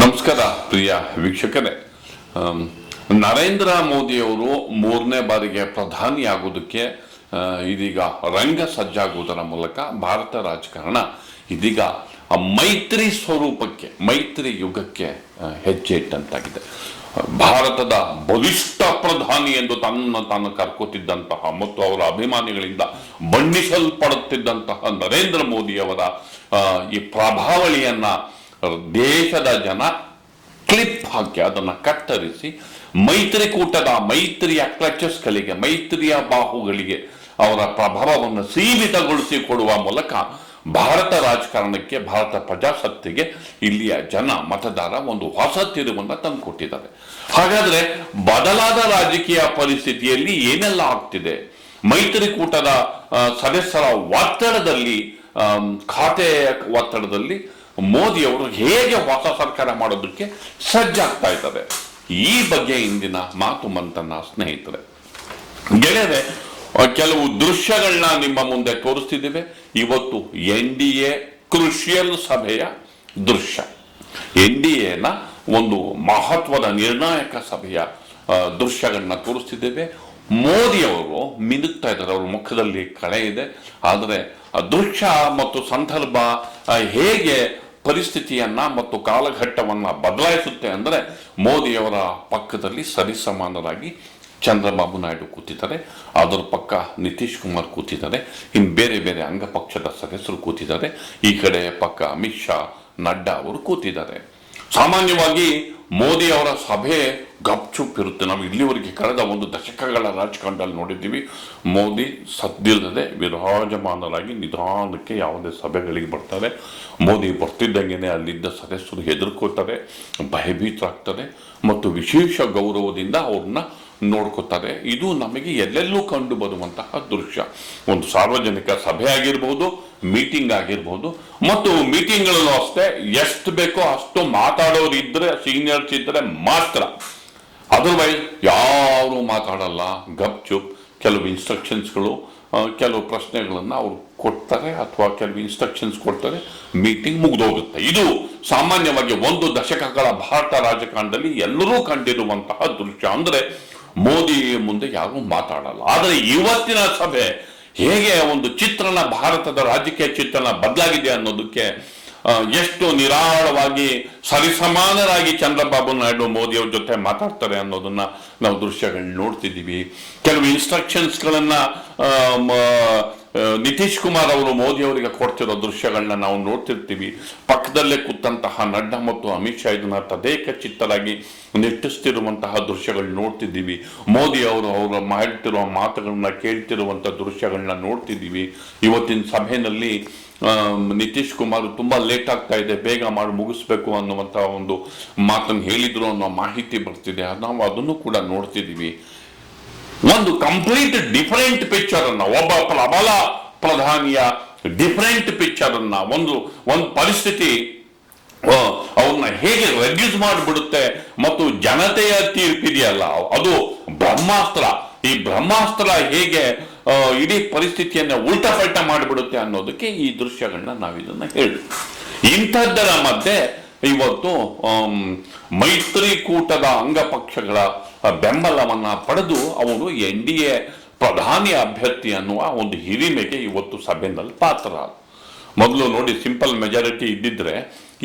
ನಮಸ್ಕಾರ, ಪ್ರಿಯ ವೀಕ್ಷಕರೇ. ನರೇಂದ್ರ ಮೋದಿಯವರು ಮೂರನೇ ಬಾರಿಗೆ ಪ್ರಧಾನಿ ಆಗೋದಕ್ಕೆ ಇದೀಗ ರಂಗ ಸಜ್ಜಾಗುವುದರ ಮೂಲಕ ಭಾರತ ರಾಜಕಾರಣ ಇದೀಗ ಮೈತ್ರಿ ಸ್ವರೂಪಕ್ಕೆ, ಮೈತ್ರಿ ಯುಗಕ್ಕೆ ಹೆಜ್ಜೆ ಇಟ್ಟಂತಾಗಿದೆ ಭಾರತದ ಬಲಿಷ್ಠ ಪ್ರಧಾನಿ ಎಂದು ತನ್ನ ತಾನು ಕರ್ಕೋತಿದ್ದಂತಹ ಮತ್ತು ಅವರ ಅಭಿಮಾನಿಗಳಿಂದ ಬಣ್ಣಿಸಲ್ಪಡುತ್ತಿದ್ದಂತಹ ನರೇಂದ್ರ ಮೋದಿಯವರ ಈ ಪ್ರಭಾವಳಿಯನ್ನ ದೇಶದ ಜನ ಕ್ಲಿಪ್ ಹಾಕಿ ಅದನ್ನು ಕತ್ತರಿಸಿ ಮೈತ್ರಿಕೂಟದ ಮೈತ್ರಿಯ ಕ್ಲಚಸ್ಗಳಿಗೆ, ಮೈತ್ರಿಯ ಬಾಹುಗಳಿಗೆ ಅವರ ಪ್ರಭಾವವನ್ನು ಸೀಮಿತಗೊಳಿಸಿ ಕೊಡುವ ಮೂಲಕ ಭಾರತ ರಾಜಕಾರಣಕ್ಕೆ, ಭಾರತ ಪ್ರಜಾಸತ್ತೆಗೆ ಇಲ್ಲಿಯ ಜನ ಮತದಾರ ಒಂದು ಹೊಸ ತಿರುವನ್ನು ತಂದುಕೊಟ್ಟಿದ್ದಾರೆ. ಹಾಗಾದ್ರೆ ಬದಲಾದ ರಾಜಕೀಯ ಪರಿಸ್ಥಿತಿಯಲ್ಲಿ ಏನೆಲ್ಲ ಆಗ್ತಿದೆ? ಮೈತ್ರಿಕೂಟದ ಸದಸ್ಯರ ಒತ್ತಡದಲ್ಲಿ ಖಾತೆಯ ಖಾತೆ ಒತ್ತಡದಲ್ಲಿ ಮೋದಿ ಅವರು ಹೇಗೆ ಹೊಸ ಸರ್ಕಾರ ಮಾಡೋದಕ್ಕೆ ಸಜ್ಜಾಗ್ತಾ ಇದ್ದಾರೆ. ಈ ಬಗ್ಗೆ ಇಂದಿನ ಮಾತು ಮಂತನ ಸ್ನೇಹಿತರೆ. ಗೆಳೆಯರೆ ಕೆಲವು ದೃಶ್ಯಗಳನ್ನ ನಿಮ್ಮ ಮುಂದೆ ತೋರಿಸ್ತಿದ್ದೇವೆ. ಇವತ್ತು ಎನ್ ಡಿ ಎ ಕ್ರುಷಿಯಲ್ ಸಭೆಯ ದೃಶ್ಯ. ಎನ್ ಡಿ ಎನ ಒಂದು ಮಹತ್ವದ ನಿರ್ಣಾಯಕ ಸಭೆಯ ದೃಶ್ಯಗಳನ್ನ ತೋರಿಸ್ತಿದ್ದೇವೆ. ಮೋದಿ ಅವರು ಮಿನುಗ್ತಾ ಇದ್ದಾರೆ. ಅವ್ರ ಮುಖದಲ್ಲಿ ಕಳೆ ಇದೆ. ಆದರೆ ಅದೃಶ್ಯ ದೃಶ್ಯ ಮತ್ತು ಸಂದರ್ಭ ಹೇಗೆ ಪರಿಸ್ಥಿತಿಯನ್ನ ಮತ್ತು ಕಾಲಘಟ್ಟವನ್ನ ಬದಲಾಯಿಸುತ್ತೆ ಅಂದರೆ ಮೋದಿಯವರ ಪಕ್ಕದಲ್ಲಿ ಸರಿಸಮಾನರಾಗಿ ಚಂದ್ರಬಾಬು ನಾಯ್ಡು ಕೂತಿದ್ದಾರೆ. ಅದರ ಪಕ್ಕ ನಿತೀಶ್ ಕುಮಾರ್ ಕೂತಿದ್ದಾರೆ. ಇನ್ನು ಬೇರೆ ಬೇರೆ ಅಂಗಪಕ್ಷದ ಸದಸ್ಯರು ಕೂತಿದ್ದಾರೆ. ಈ ಕಡೆ ಪಕ್ಕ ಅಮಿತ್ ಶಾ, ನಡ್ಡಾ ಅವರು ಕೂತಿದ್ದಾರೆ. ಸಾಮಾನ್ಯವಾಗಿ ಮೋದಿ ಅವರ ಸಭೆ ಗಪ್ಚುಪ್ ಇರುತ್ತೆ. ನಾವು ಇಲ್ಲಿವರೆಗೆ ಕಳೆದ ಒಂದು ದಶಕಗಳ ರಾಜಕಾರಣದಲ್ಲಿ ನೋಡಿದ್ದೀವಿ. ಮೋದಿ ಸದ್ದಿಲ್ಲದೆ ವಿರಾಜಮಾನರಾಗಿ ನಿಧಾನಕ್ಕೆ ಯಾವುದೇ ಸಭೆಗಳಿಗೆ ಬರ್ತಾರೆ. ಮೋದಿ ಬರ್ತಿದ್ದಂಗೆ ಅಲ್ಲಿದ್ದ ಸದಸ್ಯರು ಹೆದರ್ಕೋತಾರೆ, ಭಯಭೀತರಾಗ್ತಾರೆ ಮತ್ತು ವಿಶೇಷ ಗೌರವದಿಂದ ಅವ್ರನ್ನ ನೋಡ್ಕೋತಾರೆ. ಇದು ನಮಗೆ ಎಲ್ಲೆಲ್ಲೂ ಕಂಡು ಬರುವಂತಹ ದೃಶ್ಯ. ಒಂದು ಸಾರ್ವಜನಿಕ ಸಭೆ ಆಗಿರ್ಬೋದು, ಮೀಟಿಂಗ್ ಆಗಿರ್ಬೋದು. ಮತ್ತು ಮೀಟಿಂಗ್ಗಳಲ್ಲೂ ಅಷ್ಟೇ, ಎಷ್ಟು ಬೇಕೋ ಅಷ್ಟು ಮಾತಾಡೋರು ಇದ್ರೆ, ಸೀನಿಯರ್ಸ್ ಇದ್ರೆ ಮಾತ್ರ. ಅದರ್ವೈಸ್ ಯಾರು ಮಾತಾಡಲ್ಲ. ಗಪ್ ಚುಪ್. ಕೆಲವು ಇನ್ಸ್ಟ್ರಕ್ಷನ್ಸ್ಗಳು ಕೆಲವು ಪ್ರಶ್ನೆಗಳನ್ನು ಅವರು ಕೊಡ್ತಾರೆ ಅಥವಾ ಕೆಲವು ಇನ್ಸ್ಟ್ರಕ್ಷನ್ಸ್ ಕೊಡ್ತಾರೆ. ಮೀಟಿಂಗ್ ಮುಗಿದೋಗುತ್ತೆ. ಇದು ಸಾಮಾನ್ಯವಾಗಿ ಒಂದು ದಶಕಗಳ ಭಾರತ ರಾಜಕಾರಣದಲ್ಲಿ ಎಲ್ಲರೂ ಕಂಡಿರುವಂತಹ ದೃಶ್ಯ. ಅಂದ್ರೆ ಮೋದಿ ಮುಂದೆ ಯಾರೂ ಮಾತಾಡಲ್ಲ. ಆದರೆ ಇವತ್ತಿನ ಸಭೆ ಹೇಗೆ ಒಂದು ಚಿತ್ರಣ, ಭಾರತದ ರಾಜಕೀಯ ಚಿತ್ರಣ ಬದಲಾಗಿದೆ ಅನ್ನೋದಕ್ಕೆ ಎಷ್ಟು ನಿರಾಳವಾಗಿ ಸರಿಸಮಾನರಾಗಿ ಚಂದ್ರಬಾಬು ನಾಯ್ಡು ಮೋದಿಯವ್ರ ಜೊತೆ ಮಾತಾಡ್ತಾರೆ ಅನ್ನೋದನ್ನ ನಾವು ದೃಶ್ಯಗಳನ್ನ ನೋಡ್ತಿದ್ದೀವಿ. ಕೆಲವು ಇನ್ಸ್ಟ್ರಕ್ಷನ್ಸ್ಗಳನ್ನ ನಿತೀಶ್ ಕುಮಾರ್ ಅವರು ಮೋದಿ ಅವರಿಗೆ ಕೊಡ್ತಿರೋ ದೃಶ್ಯಗಳನ್ನ ನಾವು ನೋಡ್ತಿರ್ತೀವಿ. ಪಕ್ಕದಲ್ಲೇ ಕೂತಂತಹ ನಡ್ಡಾ ಮತ್ತು ಅಮಿತ್ ಶಾ ಇದನ್ನ ತದೇಕ ಚಿತ್ತರಾಗಿ ನೆಟ್ಟಿಸ್ತಿರುವಂತಹ ದೃಶ್ಯಗಳು ನೋಡ್ತಿದ್ದೀವಿ. ಮೋದಿ ಅವರು ಅವರು ಮಾಡ್ತಿರುವ ಮಾತುಗಳನ್ನ ಕೇಳ್ತಿರುವಂಥ ದೃಶ್ಯಗಳನ್ನ ನೋಡ್ತಿದ್ದೀವಿ. ಇವತ್ತಿನ ಸಭೆಯಲ್ಲಿ ನಿತೀಶ್ ಕುಮಾರ್ ತುಂಬಾ ಲೇಟ್ ಆಗ್ತಾ ಇದೆ, ಬೇಗ ಮಾಡಿ ಮುಗಿಸ್ಬೇಕು ಅನ್ನುವಂತ ಒಂದು ಮಾತನ್ನು ಹೇಳಿದ್ರು ಅನ್ನೋ ಮಾಹಿತಿ ಬರ್ತಿದೆ. ನಾವು ಅದನ್ನು ಕೂಡ ನೋಡ್ತಿದ್ದೀವಿ. ಒಂದು ಕಂಪ್ಲೀಟ್ ಡಿಫರೆಂಟ್ ಪಿಕ್ಚರ್ ಅನ್ನ, ಒಬ್ಬ ಪ್ರಬಲ ಪ್ರಧಾನಿಯ ಡಿಫರೆಂಟ್ ಪಿಕ್ಚರ್ ಅನ್ನ, ಒಂದು ಒಂದು ಪರಿಸ್ಥಿತಿ ಅವ್ರನ್ನ ಹೇಗೆ ರೆಡ್ಯೂಸ್ ಮಾಡಿಬಿಡುತ್ತೆ ಮತ್ತು ಜನತೆಯ ತೀರ್ಪಿದೆಯಲ್ಲ ಅದು ಬ್ರಹ್ಮಾಸ್ತ್ರ. ಈ ಬ್ರಹ್ಮಾಸ್ತ್ರ ಹೇಗೆ ಇಡೀ ಪರಿಸ್ಥಿತಿಯನ್ನ ಉಲ್ಟಾ ಪಲ್ಟ ಮಾಡಿಬಿಡುತ್ತೆ ಅನ್ನೋದಕ್ಕೆ ಈ ದೃಶ್ಯಗಳನ್ನ ನಾವು ಇದನ್ನ ಹೇಳಿ ಇಂಥದ್ದರ ಮಧ್ಯೆ ಇವತ್ತು ಮೈತ್ರಿ ಮೈತ್ರಿಕೂಟದ ಅಂಗಪಕ್ಷಗಳ ಬೆಂಬಲವನ್ನ ಪಡೆದು ಅವರು ಎನ್ ಡಿ ಎ ಪ್ರಧಾನಿ ಅಭ್ಯರ್ಥಿ ಅನ್ನುವ ಒಂದು ಹಿರಿಮೆಗೆ ಇವತ್ತು ಸಭೆಯಲ್ಲಿ ಪಾತ್ರ ಮೊದಲು ನೋಡಿ ಸಿಂಪಲ್ ಮೆಜಾರಿಟಿ ಇದ್ದಿದ್ರೆ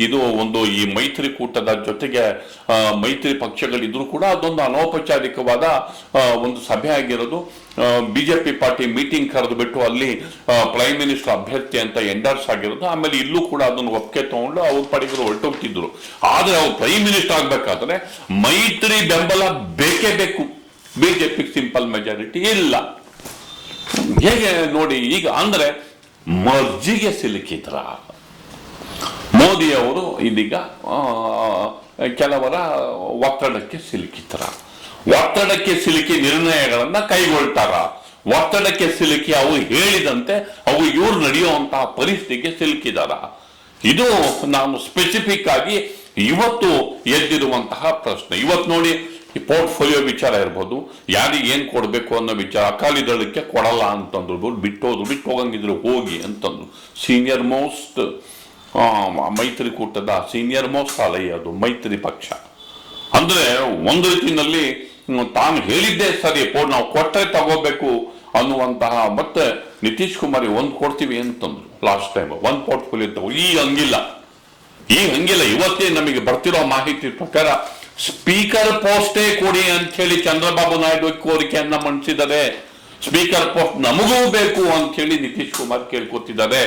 ಇದು ಒಂದು ಈ ಮೈತ್ರಿಕೂಟದ ಜೊತೆಗೆ ಮೈತ್ರಿ ಪಕ್ಷಗಳಿದ್ರು ಕೂಡ ಅದೊಂದು ಅನೌಪಚಾರಿಕವಾದ ಒಂದು ಸಭೆ ಆಗಿರೋದು. ಬಿಜೆಪಿ ಪಾರ್ಟಿ ಮೀಟಿಂಗ್ ಕರೆದು ಬಿಟ್ಟು ಅಲ್ಲಿ ಪ್ರೈಮ್ ಮಿನಿಸ್ಟರ್ ಅಭ್ಯರ್ಥಿ ಅಂತ ಎಂಡರ್ಸ್ ಆಗಿರೋದು. ಆಮೇಲೆ ಇಲ್ಲೂ ಕೂಡ ಅದನ್ನು ಒಪ್ಪಿಗೆ ತಗೊಂಡು ಅವ್ರ ಪಡೆಗಳು ಹೊರಟೋಗ್ತಿದ್ರು. ಆದರೆ ಅವ್ರು ಪ್ರೈಮ್ ಮಿನಿಸ್ಟರ್ ಆಗಬೇಕಾದ್ರೆ ಮೈತ್ರಿ ಬೆಂಬಲ ಬೇಕೇ ಬೇಕು. ಬಿಜೆಪಿ ಸಿಂಪಲ್ ಮೆಜಾರಿಟಿ ಇಲ್ಲ. ಹೇಗೆ ನೋಡಿ ಈಗ, ಅಂದ್ರೆ ಮರ್ಜಿಗೆ ಸಿಲುಕಿದ್ರ? ಮೋದಿಯವರು ಇದೀಗ ಕೆಲವರ ಒತ್ತಡಕ್ಕೆ ಸಿಲುಕಿದ್ರ? ಒತ್ತಡಕ್ಕೆ ಸಿಲುಕಿ ನಿರ್ಣಯಗಳನ್ನ ಕೈಗೊಳ್ತಾರ? ಒತ್ತಡಕ್ಕೆ ಸಿಲುಕಿ ಅವು ಹೇಳಿದಂತೆ ಅವು ಇವ್ರು ನಡೆಯುವಂತಹ ಪರಿಸ್ಥಿತಿಗೆ ಸಿಲುಕಿದಾರ? ಇದು ನಾನು ಸ್ಪೆಸಿಫಿಕ್ ಆಗಿ ಇವತ್ತು ಎದ್ದಿರುವಂತಹ ಪ್ರಶ್ನೆ. ಇವತ್ತು ನೋಡಿ ಪೋರ್ಟ್ಫೋಲಿಯೋ ವಿಚಾರ ಇರ್ಬೋದು, ಯಾರಿಗೆ ಏನು ಕೊಡಬೇಕು ಅನ್ನೋ ವಿಚಾರ ಅಕಾಲಿದಳಕ್ಕೆ ಕೊಡಲ್ಲ ಅಂತಂದ್ರು ಬಿಟ್ಟೋದು ಬಿಟ್ಟು ಹೋಗಂಗಿದ್ರು ಹೋಗಿ ಅಂತಂದ್ರು. ಸೀನಿಯರ್ ಮೋಸ್ಟ್ ಮೈತ್ರಿಕೂಟದ ಸೀನಿಯರ್ ಮೋಸ್ಟ್ ಅಲೈ ಅದು, ಮೈತ್ರಿ ಪಕ್ಷ. ಅಂದರೆ ಒಂದು ರೀತಿಯಲ್ಲಿ ತಾನು ಹೇಳಿದ್ದೇ ಸರಿ ಪೋರ್ಟ್ ನಾವು ಕೊಟ್ಟರೆ ತಗೋಬೇಕು ಅನ್ನುವಂತಹ, ಮತ್ತೆ ನಿತೀಶ್ ಕುಮಾರ್ ಒಂದು ಕೊಡ್ತೀವಿ ಅಂತಂದ್ರು ಲಾಸ್ಟ್ ಟೈಮ್ ಒಂದು ಪೋರ್ಟ್ಫೋಲಿಯೋ ತಗೋ, ಈ ಹಂಗಿಲ್ಲ. ಈ ಹಂಗಿಲ್ಲ, ಇವತ್ತೇ ನಮಗೆ ಬರ್ತಿರೋ ಮಾಹಿತಿ ಪ್ರಕಾರ ಸ್ಪೀಕರ್ ಪೋಸ್ಟೇ ಕೊಡಿ ಅಂತ ಹೇಳಿ ಚಂದ್ರಬಾಬು ನಾಯ್ಡು ಕೋರಿಕೆಯನ್ನ ಮಂಡಿಸಿದ್ದಾರೆ. ಸ್ಪೀಕರ್ ಪೋಸ್ಟ್ ನಮಗೂ ಬೇಕು ಅಂತ ಹೇಳಿ ನಿತೀಶ್ ಕುಮಾರ್ ಕೇಳ್ಕೊತಿದ್ದಾರೆ.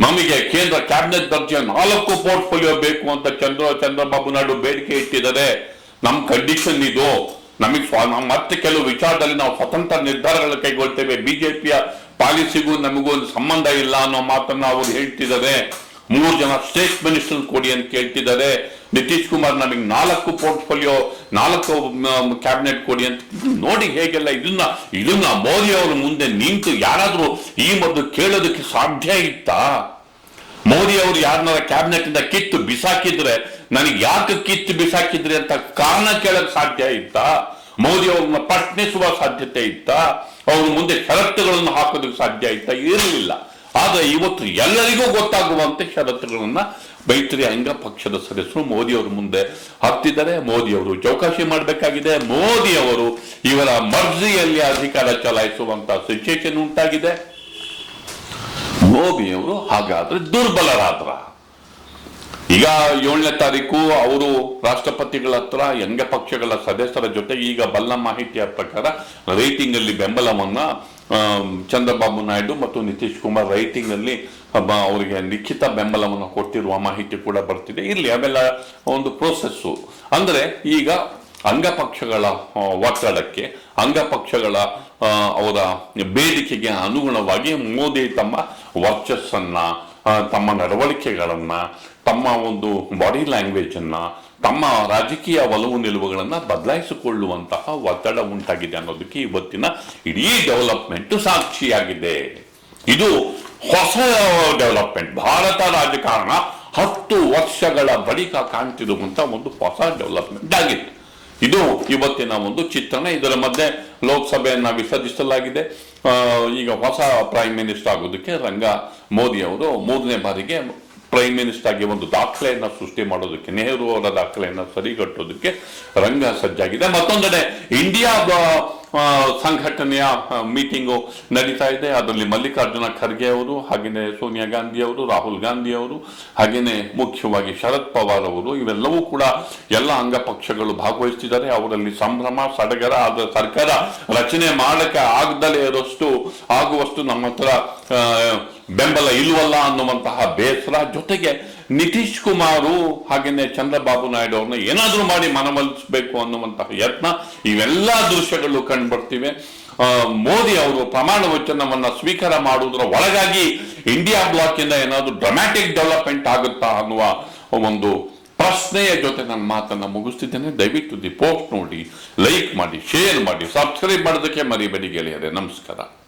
ನಮಗೆ ಕೇಂದ್ರ ಕ್ಯಾಬಿನೆಟ್ ದರ್ಜೆ ನಾಲ್ಕು ಪೋರ್ಟ್ಫೋಲಿಯೋ ಬೇಕು ಅಂತ ಚಂದ್ರ, ಚಂದ್ರಬಾಬು ನಾಯ್ಡು ಬೇಡಿಕೆ ಇಟ್ಟಿದ್ದಾರೆ. ನಮ್ ಕಂಡೀಷನ್ ಇದು. ನಮಗ್ ಮತ್ತೆ ಕೆಲವು ವಿಚಾರದಲ್ಲಿ ನಾವು ಸ್ವತಂತ್ರ ನಿರ್ಧಾರಗಳನ್ನು ಕೈಗೊಳ್ತೇವೆ. ಬಿಜೆಪಿಯ ಪಾಲಿಸಿಗೂ ನಮಗೂ ಒಂದು ಸಂಬಂಧ ಇಲ್ಲ ಅನ್ನೋ ಮಾತನ್ನ ಅವರು ಹೇಳ್ತಿದ್ದಾರೆ. ಮೂರು ಜನ ಸ್ಟೇಟ್ ಮಿನಿಸ್ಟರ್ ಕೊಡಿ ಅಂತ ಕೇಳ್ತಿದ್ದಾರೆ. ನಿತೀಶ್ ಕುಮಾರ್ ನಮಗೆ ನಾಲ್ಕು ಪೋರ್ಟ್ಫೋಲಿಯೋ, ನಾಲ್ಕು ಕ್ಯಾಬಿನೆಟ್ ಕೊಡಿ ಅಂತ ನೋಡಿ ಹೇಗೆಲ್ಲ ಇದನ್ನ ಇದನ್ನ ಮೋದಿ ಅವರು ಮುಂದೆ ನಿಂತು ಯಾರಾದರೂ ಈ ಮೊದಲು ಕೇಳೋದಕ್ಕೆ ಸಾಧ್ಯ ಇತ್ತಾ? ಮೋದಿ ಅವರು ಯಾರನ್ನಾರ ಕ್ಯಾಬಿನೆಟ್ ಇಂದ ಕಿತ್ತು ಬಿಸಾಕಿದ್ರೆ, ನನಗೆ ಯಾಕೆ ಕಿತ್ತು ಬಿಸಾಕಿದ್ರಿ ಅಂತ ಕಾರಣ ಕೇಳಕ್ ಸಾಧ್ಯ ಇತ್ತಾ? ಮೋದಿ ಅವ್ರನ್ನ ಪ್ರಶ್ನಿಸುವ ಸಾಧ್ಯತೆ ಇತ್ತಾ? ಅವ್ರ ಮುಂದೆ ಷರತ್ತುಗಳನ್ನು ಹಾಕೋದಕ್ಕೆ ಸಾಧ್ಯ ಇತ್ತಾ? ಇರಲಿಲ್ಲ ಆದ್ರೆ ಇವತ್ತು ಎಲ್ಲರಿಗೂ ಗೊತ್ತಾಗುವಂತೆ ಷರತ್ತುಗಳನ್ನ ಮೈತ್ರಿ ಅಂಗ ಪಕ್ಷದ ಸದಸ್ಯರು ಮೋದಿ ಅವರ ಮುಂದೆ ಹಾಕ್ತಿದ್ದಾರೆ. ಮೋದಿ ಅವರು ಚೌಕಾಶಿ ಮಾಡಬೇಕಾಗಿದೆ. ಮೋದಿ ಅವರು ಇವರ ಮರ್ಜಿಯಲ್ಲಿ ಅಧಿಕಾರ ಚಲಾಯಿಸುವಂತ ಸಿಚುಯೇಷನ್ ಉಂಟಾಗಿದೆ. ಮೋದಿಯವರು ಹಾಗಾದ್ರೆ ದುರ್ಬಲರಾದ್ರ. ಈಗ ಏಳನೇ ತಾರೀಕು ಅವರು ರಾಷ್ಟ್ರಪತಿಗಳ ಹತ್ರ ಯಂಗ ಪಕ್ಷಗಳ ಸದಸ್ಯರ ಜೊತೆ ಈಗ ಬಲ್ಲ ಮಾಹಿತಿಯ ಪ್ರಕಾರ ರೇಟಿಂಗ್ ಅಲ್ಲಿ ಬೆಂಬಲವನ್ನ ಚಂದ್ರಬಾಬು ನಾಯ್ಡು ಮತ್ತು ನಿತೀಶ್ ಕುಮಾರ್ ರೈಟಿಂಗ್ ಅಲ್ಲಿ ಒಬ್ಬ ಅವರಿಗೆ ಲಿಖಿತ ಬೆಂಬಲವನ್ನು ಕೊಟ್ಟಿರುವ ಮಾಹಿತಿ ಕೂಡ ಬರ್ತಿದೆ. ಇಲ್ಲಿ ಅವೆಲ್ಲ ಒಂದು ಪ್ರೋಸೆಸ್ಸು ಅಂದರೆ ಈಗ ಅಂಗಪಕ್ಷಗಳ ಒತ್ತಡಕ್ಕೆ ಅಂಗಪಕ್ಷಗಳ ಅವರ ಬೇಡಿಕೆಗೆ ಅನುಗುಣವಾಗಿ ಮೋದಿ ತಮ್ಮ ವರ್ಚಸ್ಸನ್ನ ತಮ್ಮ ನಡವಳಿಕೆಗಳನ್ನು, ತಮ್ಮ ಒಂದು ಬಾಡಿ ಲ್ಯಾಂಗ್ವೇಜನ್ನು ತಮ್ಮ ರಾಜಕೀಯ ಒಲವು ನಿಲುವುಗಳನ್ನು ಬದಲಾಯಿಸಿಕೊಳ್ಳುವಂತಹ ಒತ್ತಡ ಉಂಟಾಗಿದೆ ಅನ್ನೋದಕ್ಕೆ ಇವತ್ತಿನ ಇಡೀ ಡೆವಲಪ್ಮೆಂಟ್ ಸಾಕ್ಷಿಯಾಗಿದೆ. ಇದು ಹೊಸ ಡೆವಲಪ್ಮೆಂಟ್ ಭಾರತ ರಾಜಕಾರಣ ಹತ್ತು ವರ್ಷಗಳ ಬಳಿಕ ಕಾಣ್ತಿರುವಂತಹ ಒಂದು ಹೊಸ ಡೆವಲಪ್ಮೆಂಟ್ ಆಗಿದೆ. ಇದು ಇವತ್ತಿನ ಒಂದು ಚಿತ್ರಣ. ಇದರ ಮಧ್ಯೆ ಲೋಕಸಭೆಯನ್ನ ವಿಸರ್ಜಿಸಲಾಗಿದೆ. ಈಗ ಹೊಸ ಪ್ರೈಮ್ ಮಿನಿಸ್ಟರ್ ಆಗೋದಕ್ಕೆ ರಂಗ ಮೋದಿ ಅವರು ಮೂರನೇ ಬಾರಿಗೆ ಪ್ರೈಮ್ ಮಿನಿಸ್ಟರ್ ಆಗಿ ಒಂದು ದಾಖಲೆಯನ್ನು ಸೃಷ್ಟಿ ಮಾಡೋದಕ್ಕೆ, ನೆಹರು ಅವರ ದಾಖಲೆಯನ್ನು ಸರಿಗಟ್ಟೋದಕ್ಕೆ ರಂಗ ಸಜ್ಜಾಗಿದೆ. ಮತ್ತೊಂದೆಡೆ ಇಂಡಿಯಾ ಸಂಘಟನೆಯ ಮೀಟಿಂಗು ನಡೀತಾ ಇದೆ. ಅದರಲ್ಲಿ ಮಲ್ಲಿಕಾರ್ಜುನ ಖರ್ಗೆ ಅವರು ಹಾಗೆಯೇ ಸೋನಿಯಾ ಗಾಂಧಿ ಅವರು, ರಾಹುಲ್ ಗಾಂಧಿ ಅವರು ಹಾಗೆಯೇ ಮುಖ್ಯವಾಗಿ ಶರದ್ ಪವಾರ್ ಅವರು, ಇವೆಲ್ಲವೂ ಕೂಡ ಎಲ್ಲ ಅಂಗಪಕ್ಷಗಳು ಭಾಗವಹಿಸ್ತಿದ್ದಾರೆ. ಅವರಲ್ಲಿ ಸಂಭ್ರಮ, ಸಡಗರ ಆದ ಸರ್ಕಾರ ರಚನೆ ಮಾಡಕ್ಕೆ ಆಗದಲೇ ಇರೋಷ್ಟು ಆಗುವಷ್ಟು ನಮ್ಮ ಹತ್ರ ಬೆಂಬಲ ಇಲ್ವಲ್ಲ ಅನ್ನುವಂತಹ ಬೇಸರ ಜೊತೆಗೆ ನಿತೀಶ್ ಕುಮಾರು ಹಾಗೆಯೇ ಚಂದ್ರಬಾಬು ನಾಯ್ಡು ಅವ್ರನ್ನ ಏನಾದ್ರೂ ಮಾಡಿ ಮನವೊಲಿಸಬೇಕು ಅನ್ನುವಂತಹ ಯತ್ನ ಇವೆಲ್ಲ ದೃಶ್ಯಗಳು ಕಂಡುಬರ್ತಿವೆ. ಬರ್ತಿವೆ ಮೋದಿ ಅವರು ಪ್ರಮಾಣ ವಚನವನ್ನ ಸ್ವೀಕಾರ ಮಾಡುವುದರ ಒಳಗಾಗಿ ಇಂಡಿಯಾ ಬ್ಲಾಕ್ ಇಂದ ಏನಾದ್ರೂ ಡ್ರಾಮ್ಯಾಟಿಕ್ ಡೆವಲಪ್ಮೆಂಟ್ ಆಗುತ್ತಾ ಅನ್ನುವ ಒಂದು ಪ್ರಶ್ನೆಯ ಜೊತೆ ನನ್ನ ಮಾತನ್ನ ಮುಗಿಸ್ತಿದ್ದೇನೆ. ದಯವಿಟ್ಟು ದಿ ಪೋಸ್ಟ್ ನೋಡಿ, ಲೈಕ್ ಮಾಡಿ, ಶೇರ್ ಮಾಡಿ, ಸಬ್ಸ್ಕ್ರೈಬ್ ಮಾಡೋದಕ್ಕೆ ಮರಿಬೇಡಿ ಗೆಳೆಯರೆ. ನಮಸ್ಕಾರ.